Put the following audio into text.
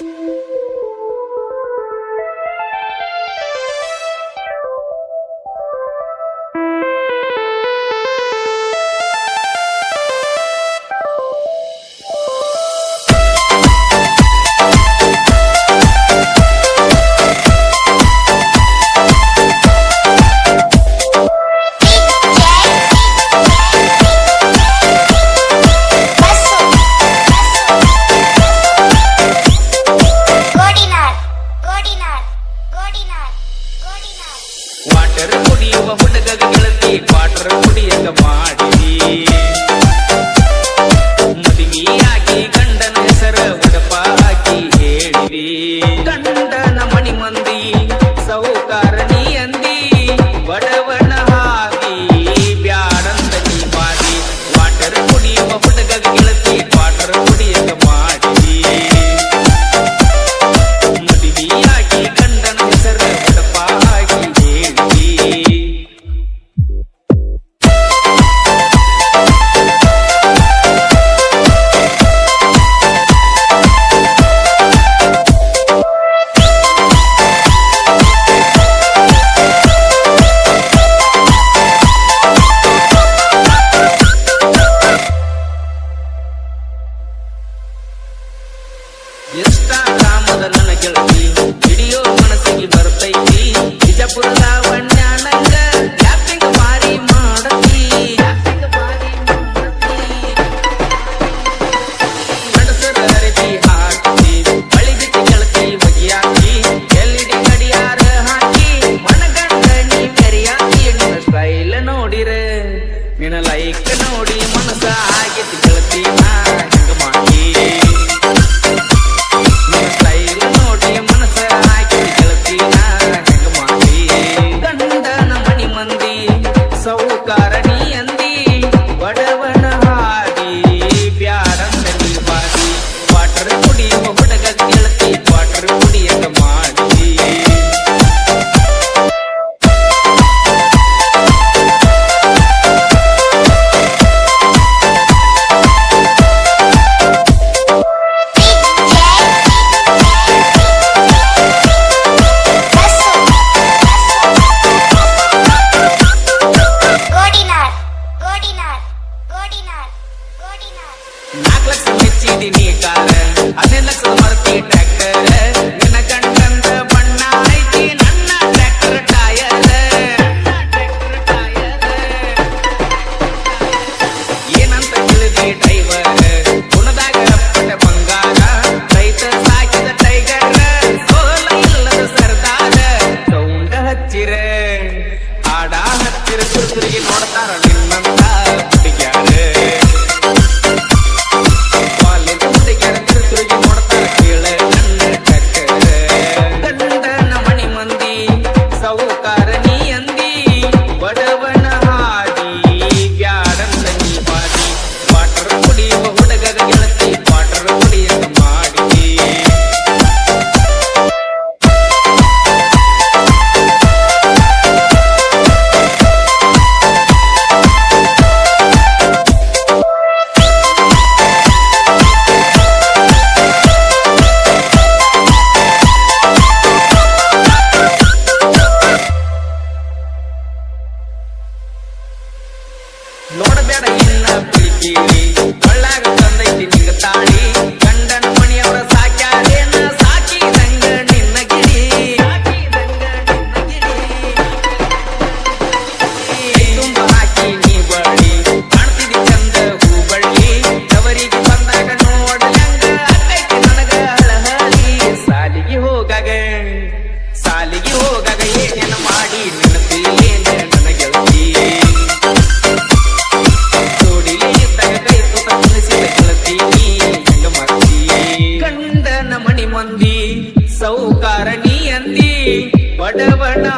you ಇನ್ಸ್ಟಾಗ್ರಾಮದ ನನ್ನ ಗೆಳತಿ. Video ಮನಸ್ಸಿಗೆ ಬರ್ತೈತಿ. ನಿಜಪುರ ಬಣ್ಣ ಅಡಾಹತ್ತಿರ ಸುರುಸುರಿಗೆ ನೋಡ್ತಾರ ನಿನ್ನಂತ ನೋಡಬೇಡ ಇಲ್ಲ ಪ್ರೀತಿಲಿ. வடவனா